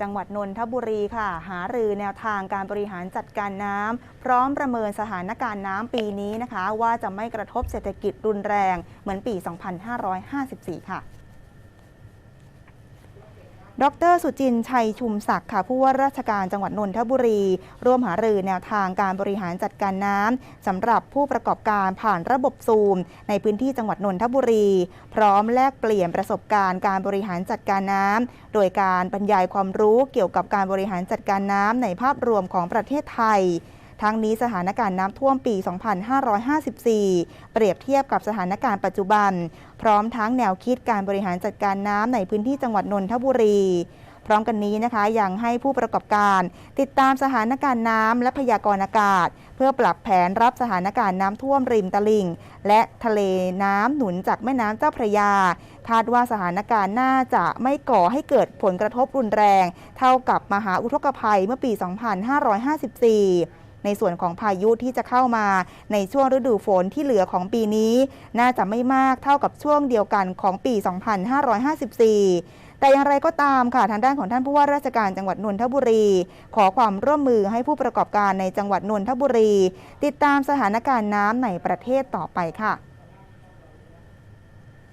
จังหวัดนนทบุรีค่ะ หารือแนวทางการบริหารจัดการน้ำพร้อมประเมินสถานการณ์น้ำปีนี้นะคะ ว่าจะไม่กระทบเศรษฐกิจรุนแรงเหมือนปี 2554 ค่ะ ดรสุจินชัยชุมศักดิ์ค่ะผู้ว่าราชการจังหวัดนนทบุรี ร่วมหารือแนวทางการบริหารจัดการน้ำสำหรับผู้ประกอบการผ่านระบบซูม ในพื้นที่จังหวัดนนทบุรี พร้อมแลกเปลี่ยนประสบการณ์การบริหารจัดการน้ำโดยการบรรยายความรู้เกี่ยวกับการบริหารจัดการน้ำในภาพรวมของประเทศไทย ทั้งนี้สถานการณ์น้ำท่วมปี 2554 เปรียบเทียบกับสถานการณ์ปัจจุบัน พร้อมทั้งแนวคิดการบริหารจัดการน้ำในพื้นที่จังหวัดนนทบุรีพร้อมกันนี้นะคะยังให้ผู้ประกอบการ ติดตามสถานการณ์น้ำและพยากรณ์อากาศ เพื่อปรับแผนรับสถานการณ์น้ำท่วมริมตลิ่ง และทะเลน้ำหนุนจากแม่น้ำเจ้าพระยา คาดว่าสถานการณ์น่าจะไม่ก่อให้เกิดผลกระทบรุนแรง เท่ากับมหาอุทกภัยเมื่อปี 2554 ในส่วนของพายุที่จะเข้ามาในช่วงฤดูฝนที่เหลือของปีนี้ น่าจะไม่มากเท่ากับช่วงเดียวกันของปี 2554แต่อย่างไรก็ตามค่ะทางด้านของท่านผู้ว่าราชการจังหวัดนนทบุรี ขอความร่วมมือให้ผู้ประกอบการในจังหวัดนนทบุรี ติดตามสถานการณ์น้ำในประเทศต่อไปค่ะ